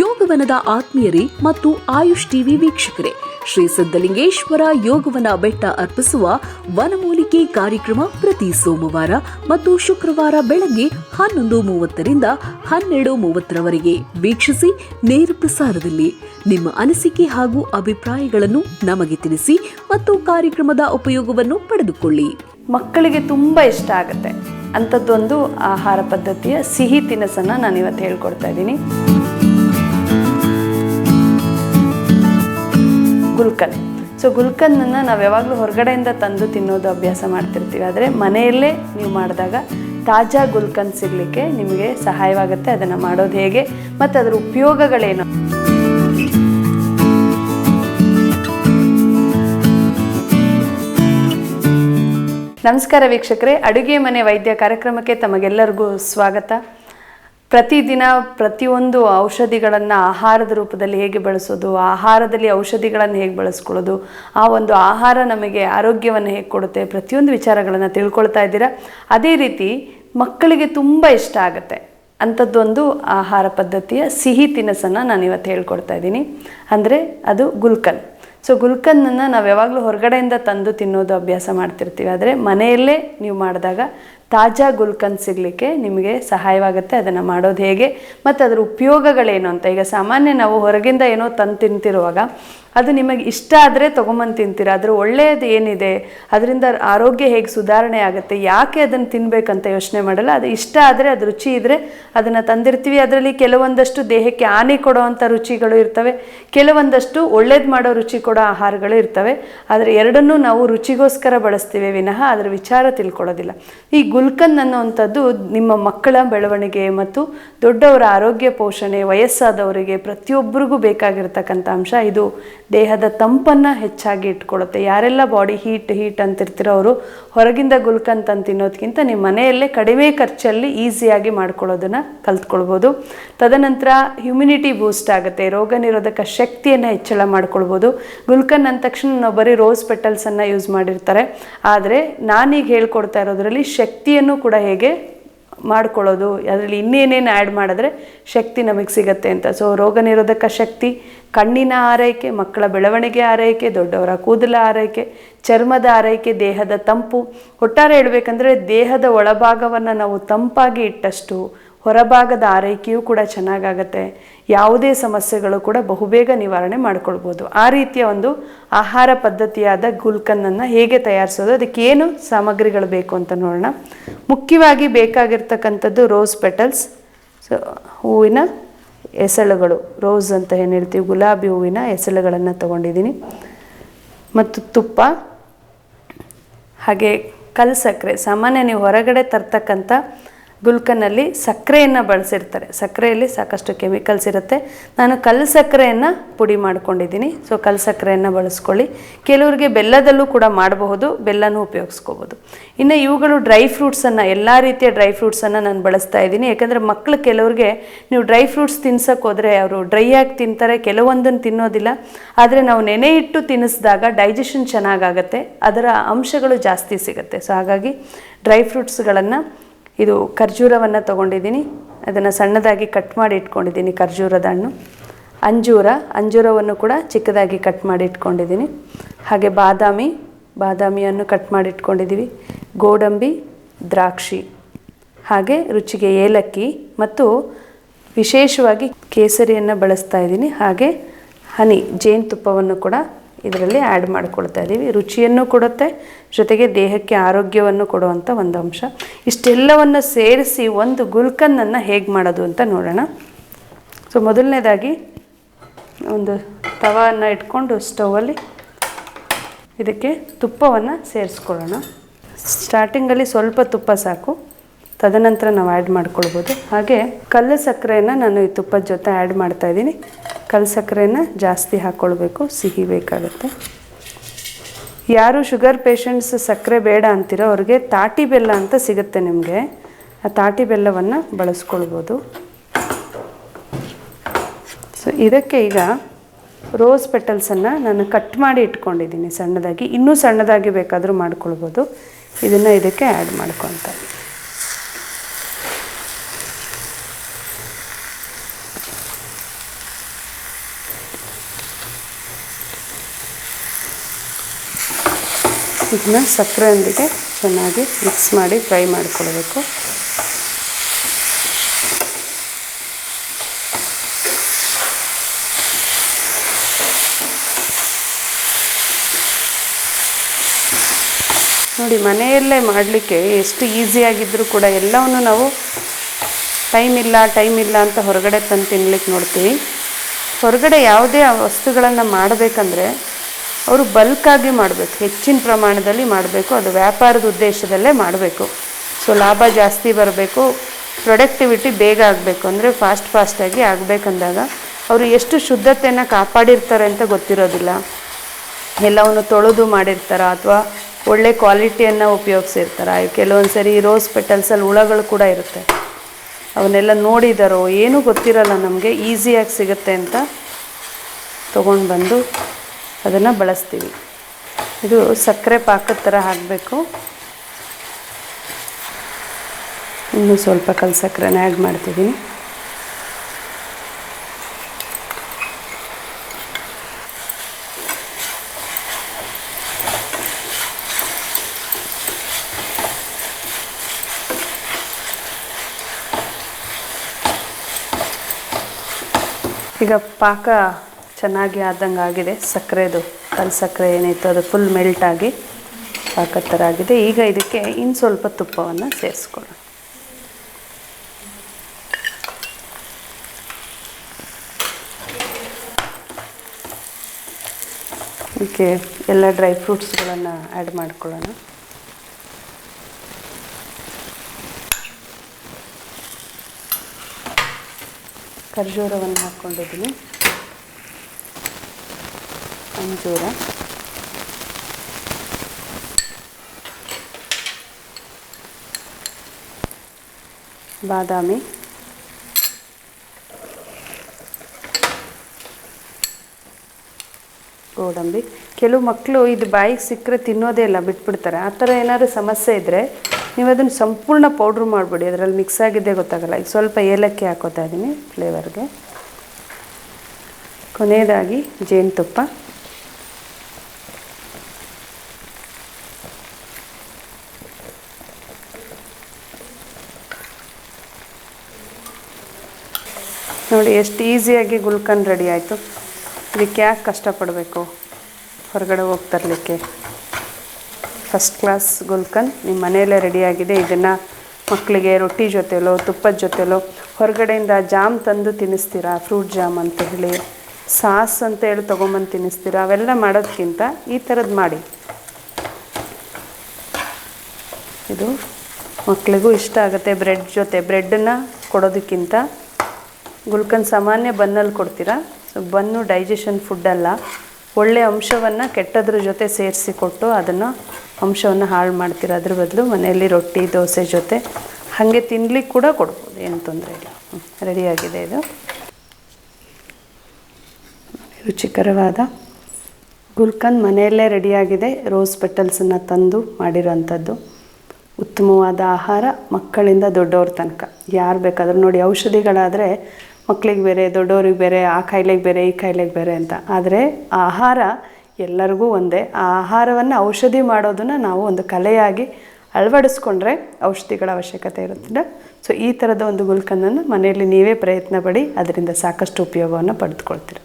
ಯೋಗವನದ ಆತ್ಮೀಯರೇ ಮತ್ತು ಆಯುಷ್ ಟಿವಿ ವೀಕ್ಷಕರೇ, ಶ್ರೀ ಸಿದ್ದಲಿಂಗೇಶ್ವರ ಯೋಗವನ ಬೆಟ್ಟ ಅರ್ಪಿಸುವ ವನಮೂಲಿಕೆ ಕಾರ್ಯಕ್ರಮ ಪ್ರತಿ ಸೋಮವಾರ ಮತ್ತು ಶುಕ್ರವಾರ ಬೆಳಗ್ಗೆ ಹನ್ನೊಂದು ಮೂವತ್ತರಿಂದ ಹನ್ನೆರಡು ಮೂವತ್ತರವರೆಗೆ ವೀಕ್ಷಿಸಿ ನೇರ ಪ್ರಸಾರದಲ್ಲಿ. ನಿಮ್ಮ ಅನಿಸಿಕೆ ಹಾಗೂ ಅಭಿಪ್ರಾಯಗಳನ್ನು ನಮಗೆ ತಿಳಿಸಿ ಮತ್ತು ಕಾರ್ಯಕ್ರಮದ ಉಪಯೋಗವನ್ನು ಪಡೆದುಕೊಳ್ಳಿ. ಮಕ್ಕಳಿಗೆ ತುಂಬಾ ಇಷ್ಟ ಆಗುತ್ತೆ. ಅಂಥದ್ದೊಂದು ಆಹಾರ ಪದ್ಧತಿಯ ಸಿಹಿ ತಿನಿಸನ್ನು ನಾನು ಇವತ್ತು ಹೇಳ್ಕೊಡ್ತಾ ಇದ್ದೀನಿ. ಗುಲ್ಕನ್. ಸೊ ಗುಲ್ಕನ್ನನ್ನು ನಾವು ಯಾವಾಗಲೂ ಹೊರಗಡೆಯಿಂದ ತಂದು ತಿನ್ನೋದು ಅಭ್ಯಾಸ ಮಾಡ್ತಿರ್ತೀವಿ. ಆದರೆ ಮನೆಯಲ್ಲೇ ನೀವು ಮಾಡಿದಾಗ ತಾಜಾ ಗುಲ್ಕನ್ ಸಿಗಲಿಕ್ಕೆ ನಿಮಗೆ ಸಹಾಯವಾಗುತ್ತೆ. ಅದನ್ನು ಮಾಡೋದು ಹೇಗೆ, ಮತ್ತು ಅದರ ಉಪಯೋಗಗಳೇನು? ನಮಸ್ಕಾರ ವೀಕ್ಷಕರೇ. ಅಡುಗೆ ಮನೆ ವೈದ್ಯ ಕಾರ್ಯಕ್ರಮಕ್ಕೆ ತಮಗೆಲ್ಲರಿಗೂ ಸ್ವಾಗತ. ಪ್ರತಿದಿನ ಪ್ರತಿಯೊಂದು ಔಷಧಿಗಳನ್ನು ಆಹಾರದ ರೂಪದಲ್ಲಿ ಹೇಗೆ ಬಳಸೋದು, ಆಹಾರದಲ್ಲಿ ಔಷಧಿಗಳನ್ನು ಹೇಗೆ ಬಳಸ್ಕೊಳ್ಳೋದು, ಆ ಒಂದು ಆಹಾರ ನಮಗೆ ಆರೋಗ್ಯವನ್ನು ಹೇಗೆ ಕೊಡುತ್ತೆ ಪ್ರತಿಯೊಂದು ವಿಚಾರಗಳನ್ನು ತಿಳ್ಕೊಳ್ತಾ ಇದ್ದೀರಾ? ಅದೇ ರೀತಿ ಮಕ್ಕಳಿಗೆ ತುಂಬ ಇಷ್ಟ ಆಗುತ್ತೆ. ಅಂಥದ್ದೊಂದು ಆಹಾರ ಪದ್ಧತಿಯ ಸಿಹಿ ತಿನಿಸನ್ನು ನಾನು ಇವತ್ತು ಹೇಳ್ಕೊಡ್ತಾ ಇದ್ದೀನಿ. ಅಂದರೆ ಅದು ಗುಲ್ಕನ್. ಸೊ ಗುಲ್ಕನ್ನನ್ನು ನಾವು ಯಾವಾಗಲೂ ಹೊರಗಡೆಯಿಂದ ತಂದು ತಿನ್ನೋದು ಅಭ್ಯಾಸ ಮಾಡ್ತಿರ್ತೀವಿ. ಆದರೆ ಮನೆಯಲ್ಲೇ ನೀವು ಮಾಡಿದಾಗ ತಾಜಾ ಗುಲ್ಕನ್ ಸಿಗಲಿಕ್ಕೆ ನಿಮಗೆ ಸಹಾಯವಾಗುತ್ತೆ ಅದನ್ನು ಮಾಡೋದು ಹೇಗೆ, ಮತ್ತು ಅದರ ಉಪಯೋಗಗಳೇನು ಅಂತ. ಈಗ ಸಾಮಾನ್ಯ ನಾವು ಹೊರಗಿಂದ ಏನೋ ತಂದು ತಿಂತಿರುವಾಗ ಅದು ನಿಮಗೆ ಇಷ್ಟ ಆದರೆ ತೊಗೊಂಬಂದು ತಿಂತೀರ? ಅದರ ಒಳ್ಳೆಯದು ಏನಿದೆ? ಅದರಿಂದ ಆರೋಗ್ಯ ಹೇಗೆ ಸುಧಾರಣೆ ಆಗುತ್ತೆ? ಯಾಕೆ ಅದನ್ನು ತಿನ್ನಬೇಕಂತ ಯೋಚನೆ ಮಾಡಲ್ಲ? ಅದು ಇಷ್ಟ ಆದರೆ, ಅದು ರುಚಿ ಇದ್ದರೆ ಅದನ್ನು ತಂದಿರ್ತೀವಿ. ಅದರಲ್ಲಿ ಕೆಲವೊಂದಷ್ಟು ದೇಹಕ್ಕೆ ಹಾನಿ ಕೊಡೋವಂಥ ರುಚಿಗಳು ಇರ್ತವೆ. ಕೆಲವೊಂದಷ್ಟು ಒಳ್ಳೇದು ಮಾಡೋ ರುಚಿ ಕೊಡೋ ಆಹಾರಗಳು ಇರ್ತವೆ. ಆದರೆ ಎರಡನ್ನೂ ನಾವು ರುಚಿಗೋಸ್ಕರ ಬಳಸ್ತೀವಿ ವಿನಃ ಅದರ ವಿಚಾರ ತಿಳ್ಕೊಳ್ಳೋದಿಲ್ಲ. ಈ ಗುಲ್ಕನ್ ಅನ್ನುವಂಥದ್ದು ನಿಮ್ಮ ಮಕ್ಕಳ ಬೆಳವಣಿಗೆ ಮತ್ತು ದೊಡ್ಡವರ ಆರೋಗ್ಯ ಪೋಷಣೆ, ವಯಸ್ಸಾದವರಿಗೆ ಪ್ರತಿಯೊಬ್ಬರಿಗೂ ಬೇಕಾಗಿರ್ತಕ್ಕಂಥ ಅಂಶ ಇದು. ದೇಹದ ತಂಪನ್ನು ಹೆಚ್ಚಾಗಿ ಇಟ್ಕೊಳ್ಳುತ್ತೆ. ಯಾರೆಲ್ಲ ಬಾಡಿ ಹೀಟ್ ಹೀಟ್ ಅಂತಿರ್ತಿರೋ ಅವರು ಹೊರಗಿಂದ ಗುಲ್ಕನ್ ತಂದು ತಿನ್ನೋದಕ್ಕಿಂತ ನಿಮ್ಮ ಮನೆಯಲ್ಲೇ ಕಡಿಮೆ ಖರ್ಚಲ್ಲಿ ಈಸಿಯಾಗಿ ಮಾಡ್ಕೊಳ್ಳೋದನ್ನು ಕಲ್ತ್ಕೊಳ್ಬೋದು. ತದನಂತರ ಹ್ಯುಮಿನಿಟಿ ಬೂಸ್ಟ್ ಆಗುತ್ತೆ. ರೋಗ ನಿರೋಧಕ ಶಕ್ತಿಯನ್ನು ಹೆಚ್ಚಳ ಮಾಡ್ಕೊಳ್ಬೋದು. ಗುಲ್ಕನ್ ಅಂದ ತಕ್ಷಣ ನಾವು ಬರೀ ರೋಸ್ ಪೆಟಲ್ಸನ್ನು ಯೂಸ್ ಮಾಡಿರ್ತಾರೆ. ಆದರೆ ನಾನೀಗ ಹೇಳ್ಕೊಡ್ತಾ ಇರೋದ್ರಲ್ಲಿ ಶಕ್ತಿಯನ್ನು ಕೂಡ ಹೇಗೆ ಮಾಡ್ಕೊಳ್ಳೋದು, ಅದರಲ್ಲಿ ಇನ್ನೇನೇನು ಆ್ಯಡ್ ಮಾಡಿದ್ರೆ ಶಕ್ತಿ ನಮಗೆ ಸಿಗತ್ತೆ ಅಂತ. ಸೊ ರೋಗ ನಿರೋಧಕ ಶಕ್ತಿ, ಕಣ್ಣಿನ ಆರೈಕೆ, ಮಕ್ಕಳ ಬೆಳವಣಿಗೆ ಆರೈಕೆ, ದೊಡ್ಡವರ ಕೂದಲ ಆರೈಕೆ, ಚರ್ಮದ ಆರೈಕೆ, ದೇಹದ ತಂಪು. ಒಟ್ಟಾರೆ ಹೇಳ್ಬೇಕಂದ್ರೆ ದೇಹದ ಒಳಭಾಗವನ್ನು ನಾವು ತಂಪಾಗಿ ಇಟ್ಟಷ್ಟು ಹೊರಭಾಗದ ಆರೈಕೆಯೂ ಕೂಡ ಚೆನ್ನಾಗಾಗತ್ತೆ. ಯಾವುದೇ ಸಮಸ್ಯೆಗಳು ಕೂಡ ಬಹುಬೇಗ ನಿವಾರಣೆ ಮಾಡ್ಕೊಳ್ಬೋದು. ಆ ರೀತಿಯ ಒಂದು ಆಹಾರ ಪದ್ಧತಿಯಾದ ಗುಲ್ಕನ್ನನ್ನು ಹೇಗೆ ತಯಾರಿಸೋದು ಅದಕ್ಕೇನು ಸಾಮಗ್ರಿಗಳು ಬೇಕು ಅಂತ ನೋಡೋಣ. ಮುಖ್ಯವಾಗಿ ಬೇಕಾಗಿರ್ತಕ್ಕಂಥದ್ದು ರೋಸ್ ಪೆಟಲ್ಸ್, ಸೊ ಹೂವಿನ ಎಸಳುಗಳು, ರೋಸ್ ಅಂತ ಏನು ಹೇಳ್ತೀವಿ, ಗುಲಾಬಿ ಹೂವಿನ ಎಸಳುಗಳನ್ನು ತಗೊಂಡಿದ್ದೀನಿ. ಮತ್ತು ತುಪ್ಪ, ಹಾಗೆ ಕಲ್ ಸಕ್ಕರೆ. ಸಾಮಾನ್ಯ ನೀವು ಹೊರಗಡೆ ತರ್ತಕ್ಕಂಥ ಗುಲ್ಕನ್ನಲ್ಲಿ ಸಕ್ಕರೆಯನ್ನು ಬಳಸಿರ್ತಾರೆ. ಸಕ್ಕರೆಯಲ್ಲಿ ಸಾಕಷ್ಟು ಕೆಮಿಕಲ್ಸ್ ಇರುತ್ತೆ. ನಾನು ಕಲ್ಲು ಸಕ್ಕರೆಯನ್ನು ಪುಡಿ ಮಾಡ್ಕೊಂಡಿದ್ದೀನಿ. ಸೊ ಕಲ್ಲು ಸಕ್ಕರೆಯನ್ನು ಬಳಸ್ಕೊಳ್ಳಿ. ಕೆಲವರಿಗೆ ಬೆಲ್ಲದಲ್ಲೂ ಕೂಡ ಮಾಡಬಹುದು, ಬೆಲ್ಲನೂ ಉಪಯೋಗಿಸ್ಕೋಬೋದು ಇನ್ನು ಇವುಗಳು ಡ್ರೈ ಫ್ರೂಟ್ಸನ್ನು ಎಲ್ಲ ರೀತಿಯ ಡ್ರೈ ಫ್ರೂಟ್ಸನ್ನು ನಾನು ಬಳಸ್ತಾ ಇದ್ದೀನಿ. ಯಾಕೆಂದರೆ ಮಕ್ಕಳು ಕೆಲವ್ರಿಗೆ ನೀವು ಡ್ರೈ ಫ್ರೂಟ್ಸ್ ತಿನ್ಸಕ್ಕೆ ಹೋದರೆ ಅವರು ಡ್ರೈ ಆಗಿ ತಿಂತಾರೆ ಕೆಲವೊಂದನ್ನು ತಿನ್ನೋದಿಲ್ಲ. ಆದರೆ ನಾವು ನೆನೆ ಇಟ್ಟು ತಿನ್ನಿಸಿದಾಗ ಡೈಜೆಷನ್ ಚೆನ್ನಾಗಾಗತ್ತೆ. ಅದರ ಅಂಶಗಳು ಜಾಸ್ತಿ ಸಿಗುತ್ತೆ. ಸೊ ಹಾಗಾಗಿ ಡ್ರೈ ಫ್ರೂಟ್ಸ್ಗಳನ್ನು ಇದು ಖರ್ಜೂರವನ್ನು ತೊಗೊಂಡಿದ್ದೀನಿ. ಅದನ್ನು ಸಣ್ಣದಾಗಿ ಕಟ್ ಮಾಡಿ ಇಟ್ಕೊಂಡಿದ್ದೀನಿ ಖರ್ಜೂರದ ಹಣ್ಣು. ಅಂಜೂರ, ಅಂಜೂರವನ್ನು ಕೂಡ ಚಿಕ್ಕದಾಗಿ ಕಟ್ ಮಾಡಿ ಇಟ್ಕೊಂಡಿದ್ದೀನಿ. ಹಾಗೆ ಬಾದಾಮಿ, ಬಾದಾಮಿಯನ್ನು ಕಟ್ ಮಾಡಿ ಇಟ್ಕೊಂಡಿದ್ದೀವಿ. ಗೋಡಂಬಿ, ದ್ರಾಕ್ಷಿ. ಹಾಗೆ ರುಚಿಗೆ ಏಲಕ್ಕಿ ಮತ್ತು ವಿಶೇಷವಾಗಿ ಕೇಸರಿಯನ್ನು ಬಳಸ್ತಾ ಇದ್ದೀನಿ. ಹಾಗೆ ಹನಿ, ಜೇನುತುಪ್ಪವನ್ನು ಕೂಡ ಇದರಲ್ಲಿ ಆ್ಯಡ್ ಮಾಡ್ಕೊಳ್ತಾ ಇದ್ದೀವಿ ರುಚಿಯನ್ನು ಕೊಡುತ್ತೆ, ಜೊತೆಗೆ ದೇಹಕ್ಕೆ ಆರೋಗ್ಯವನ್ನು ಕೊಡುವಂಥ ಒಂದು ಅಂಶ. ಇಷ್ಟೆಲ್ಲವನ್ನು ಸೇರಿಸಿ ಒಂದು ಗುಲ್ಕನ್ನನ್ನು ಹೇಗೆ ಮಾಡೋದು ಅಂತ ನೋಡೋಣ. ಸೊ ಮೊದಲನೇದಾಗಿ ಒಂದು ತವನ್ನು ಇಟ್ಕೊಂಡು ಸ್ಟೌವಲ್ಲಿ ಇದಕ್ಕೆ ತುಪ್ಪವನ್ನು ಸೇರಿಸ್ಕೊಳ್ಳೋಣ. ಸ್ಟಾರ್ಟಿಂಗಲ್ಲಿ ಸ್ವಲ್ಪ ತುಪ್ಪ ಸಾಕು. ತದನಂತರ ನಾವು ಆ್ಯಡ್ ಮಾಡ್ಕೊಳ್ಬೋದು. ಹಾಗೆ ಕಲ್ಲು ಸಕ್ಕರೆಯನ್ನು ನಾನು ಈ ತುಪ್ಪದ ಜೊತೆ ಆ್ಯಡ್ ಮಾಡ್ತಾ ಇದ್ದೀನಿ ಕಲ್ಲು ಸಕ್ಕರೆಯನ್ನು ಜಾಸ್ತಿ ಹಾಕ್ಕೊಳ್ಬೇಕು ಸಿಹಿ ಬೇಕಾಗುತ್ತೆ. ಯಾರು ಶುಗರ್ ಪೇಷಂಟ್ಸ್ ಸಕ್ಕರೆ ಬೇಡ ಅಂತೀರೋ ಅವ್ರಿಗೆ ತಾಟಿ ಬೆಲ್ಲ ಅಂತ ಸಿಗುತ್ತೆ ನಿಮಗೆ. ಆ ತಾಟಿ ಬೆಲ್ಲವನ್ನು ಬಳಸ್ಕೊಳ್ಬೋದು. ಸೊ ಇದಕ್ಕೆ ಈಗ ರೋಸ್ ಪೆಟಲ್ಸನ್ನು ನಾನು ಕಟ್ ಮಾಡಿ ಇಟ್ಕೊಂಡಿದ್ದೀನಿ ಸಣ್ಣದಾಗಿ. ಇನ್ನೂ ಸಣ್ಣದಾಗಿ ಬೇಕಾದರೂ ಮಾಡ್ಕೊಳ್ಬೋದು. ಇದನ್ನು ಇದಕ್ಕೆ ಆ್ಯಡ್ ಮಾಡ್ಕೊತ ಇದನ್ನ ಸಕ್ಕರೆಯೊಂದಿಗೆ ಚೆನ್ನಾಗಿ ಮಿಕ್ಸ್ ಮಾಡಿ ಫ್ರೈ ಮಾಡಿಕೊಳ್ಬೇಕು. ನೋಡಿ, ಮನೆಯಲ್ಲೇ ಮಾಡಲಿಕ್ಕೆ ಎಷ್ಟು ಈಸಿಯಾಗಿದ್ದರೂ ಕೂಡ ಎಲ್ಲವನ್ನು ನಾವು ಟೈಮ್ ಇಲ್ಲ ಟೈಮ್ ಇಲ್ಲ ಅಂತ ಹೊರಗಡೆ ತಂದು ತಿನ್ಲಿಕ್ಕೆ ನೋಡ್ತೀವಿ. ಹೊರಗಡೆ ಯಾವುದೇ ವಸ್ತುಗಳನ್ನು ಮಾಡಬೇಕಂದ್ರೆ ಅವರು ಬಲ್ಕಾಗಿ ಮಾಡಬೇಕು, ಹೆಚ್ಚಿನ ಪ್ರಮಾಣದಲ್ಲಿ ಮಾಡಬೇಕು, ಅದು ವ್ಯಾಪಾರದ ಉದ್ದೇಶದಲ್ಲೇ ಮಾಡಬೇಕು. ಸೊ ಲಾಭ ಜಾಸ್ತಿ ಬರಬೇಕು ಪ್ರೊಡಕ್ಟಿವಿಟಿ ಬೇಗ ಆಗಬೇಕು, ಅಂದರೆ ಫಾಸ್ಟ್ ಫಾಸ್ಟಾಗಿ ಆಗಬೇಕಂದಾಗ ಅವರು ಎಷ್ಟು ಶುದ್ಧತೆಯನ್ನು ಕಾಪಾಡಿರ್ತಾರೆ ಅಂತ ಗೊತ್ತಿರೋದಿಲ್ಲ. ಎಲ್ಲವನ್ನು ತೊಳೆದು ಮಾಡಿರ್ತಾರ ಅಥವಾ ಒಳ್ಳೆ ಕ್ವಾಲಿಟಿಯನ್ನು ಉಪಯೋಗಿಸಿರ್ತಾರ. ಕೆಲವೊಂದು ಸರಿ ರೋಸ್ ಪೆಟಲ್ಸಲ್ಲಿ ಹುಳಗಳು ಕೂಡ ಇರುತ್ತೆ. ಅವನ್ನೆಲ್ಲ ನೋಡಿದಾರೋ ಏನೂ ಗೊತ್ತಿರಲ್ಲ ನಮಗೆ ಈಸಿಯಾಗಿ ಸಿಗುತ್ತೆ ಅಂತ ತೊಗೊಂಡು ಬಂದು ಅದನ್ನು ಬಳಸ್ತೀವಿ. ಇದು ಸಕ್ಕರೆ ಪಾಕದ ಥರ ಹಾಕಬೇಕು. ಇನ್ನೂ ಸ್ವಲ್ಪ ಕಲ್ ಸಕ್ಕರೆನ ಆ್ಯಡ್ ಮಾಡ್ತಿದ್ದೀನಿ. ಈಗ ಪಾಕ ಚೆನ್ನಾಗಿ ಆದಂಗೆ ಆಗಿದೆ. ಸಕ್ಕರೆದು, ಕಲ್ ಸಕ್ಕರೆ ಏನಿತ್ತು ಅದು ಫುಲ್ ಮೆಲ್ಟ್ ಆಗಿ ಪಾಕದ ಥರ ಆಗಿದೆ ಈಗ ಇದಕ್ಕೆ ಇನ್ನು ಸ್ವಲ್ಪ ತುಪ್ಪವನ್ನು ಸೇರಿಸ್ಕೊಳ್ಳೋಣ. ಇದಕ್ಕೆ ಎಲ್ಲ ಡ್ರೈ ಫ್ರೂಟ್ಸ್ಗಳನ್ನು ಆ್ಯಡ್ ಮಾಡ್ಕೊಳ್ಳೋಣ. ಖರ್ಜೂರವನ್ನು ಹಾಕ್ಕೊಂಡಿದ್ದೀನಿ. ಅಂಜೂರ. ಬಾದಾಮಿ. ಗೋಡಂಬಿ. ಕೆಲವು ಮಕ್ಕಳು ಇದು ಬಾಯಿಗೆ ಸಿಕ್ಕರೆ ತಿನ್ನೋದೇ ಇಲ್ಲ, ಬಿಟ್ಬಿಡ್ತಾರೆ. ಆ ಥರ ಏನಾದರೂ ಸಮಸ್ಯೆ ಇದ್ದರೆ ನೀವು ಅದನ್ನು ಸಂಪೂರ್ಣ ಪೌಡ್ರ್ ಮಾಡಿಬಿಡಿ. ಅದರಲ್ಲಿ ಮಿಕ್ಸ್ ಆಗಿದ್ದೇ ಗೊತ್ತಾಗಲ್ಲ. ಈಗ ಸ್ವಲ್ಪ ಏಲಕ್ಕಿ ಹಾಕೋತಾ ಇದ್ದೀನಿ ಫ್ಲೇವರ್ಗೆ ಕೊನೆಯದಾಗಿ ಜೇನುತುಪ್ಪ. ನೋಡಿ, ಎಷ್ಟು ಈಸಿಯಾಗಿ ಗುಲ್ಕನ್ ರೆಡಿ ಆಯಿತು. ಇದಕ್ಕೆ ಯಾಕೆ ಕಷ್ಟಪಡಬೇಕು? ಹೊರಗಡೆ ಹೋಗಿ ತರಲಿಕ್ಕೆ. ಫಸ್ಟ್ ಕ್ಲಾಸ್ ಗುಲ್ಕನ್ ನಿಮ್ಮ ಮನೆಯಲ್ಲೇ ರೆಡಿಯಾಗಿದೆ ಇದನ್ನು ಮಕ್ಕಳಿಗೆ ರೊಟ್ಟಿ ಜೊತೆಲೋ, ತುಪ್ಪದ ಜೊತೆಲೋ, ಹೊರಗಡೆಯಿಂದ ಜಾಮ್ ತಂದು ತಿನ್ನಿಸ್ತೀರಾ? ಫ್ರೂಟ್ ಜಾಮ್ ಅಂತ ಹೇಳಿ, ಸಾಸ್ ಅಂತ ಹೇಳಿ ತೊಗೊಂಬಂದು ತಿನ್ನಿಸ್ತೀರಾ? ಅವೆಲ್ಲ ಮಾಡೋದಕ್ಕಿಂತ ಈ ಥರದ್ದು ಮಾಡಿ. ಇದು ಮಕ್ಕಳಿಗೂ ಇಷ್ಟ ಆಗುತ್ತೆ. ಬ್ರೆಡ್ ಜೊತೆ ಬ್ರೆಡ್ಡನ್ನು ಕೊಡೋದಕ್ಕಿಂತ ಗುಲ್ಕನ್ ಸಾಮಾನ್ಯ ಬನ್ನಲ್ಲಿ ಕೊಡ್ತೀರಾ? ಸೊ ಬನ್ನು ಡೈಜೆಷನ್ ಫುಡ್ ಅಲ್ಲ. ಒಳ್ಳೆ ಅಂಶವನ್ನು ಕೆಟ್ಟದ್ರ ಜೊತೆ ಸೇರಿಸಿಕೊಟ್ಟು ಅದನ್ನು ಅಂಶವನ್ನು ಹಾಳು ಮಾಡ್ತೀರಾ? ಅದ್ರ ಬದಲು ಮನೆಯಲ್ಲಿ ರೊಟ್ಟಿ, ದೋಸೆ ಜೊತೆ ಹಾಗೆ ತಿನ್ಲಿಕ್ಕೆ ಕೂಡ ಕೊಡ್ಬೋದು, ಏನು ತೊಂದರೆ ಇಲ್ಲ. ರೆಡಿಯಾಗಿದೆ ಇದು. ರುಚಿಕರವಾದ ಗುಲ್ಕನ್ ಮನೆಯಲ್ಲೇ ರೆಡಿಯಾಗಿದೆ ರೋಸ್ ಪೆಟಲ್ಸನ್ನು ತಂದು ಮಾಡಿರೋಂಥದ್ದು ಉತ್ತಮವಾದ ಆಹಾರ ಮಕ್ಕಳಿಂದ ದೊಡ್ಡವ್ರ ತನಕ. ಯಾರು ಬೇಕಾದರೂ ನೋಡಿ ಔಷಧಿಗಳಾದರೆ ಮಕ್ಕಳಿಗೆ ಬೇರೆ ದೊಡ್ಡವ್ರಿಗೆ ಬೇರೆ, ಆ ಕಾಯಿಲೆಗೆ ಬೇರೆ, ಈ ಕಾಯಿಲೆಗೆ ಬೇರೆ ಅಂತ. ಆದರೆ ಆಹಾರ ಎಲ್ಲರಿಗೂ ಒಂದೇ. ಆ ಆಹಾರವನ್ನು ಔಷಧಿ ಮಾಡೋದನ್ನು ನಾವು ಒಂದು ಕಲೆಯಾಗಿ ಅಳವಡಿಸ್ಕೊಂಡ್ರೆ ಔಷಧಿಗಳ ಅವಶ್ಯಕತೆ ಇರುತ್ತಿಲ್ಲ ಸೊ ಈ ಥರದ ಒಂದು ಗುಲ್ಕನನ್ನು ಮನೆಯಲ್ಲಿ ನೀವೇ ಪ್ರಯತ್ನ ಪಡಿ ಅದರಿಂದ ಸಾಕಷ್ಟು ಉಪಯೋಗವನ್ನು ಪಡೆದುಕೊಳ್ತೀರ.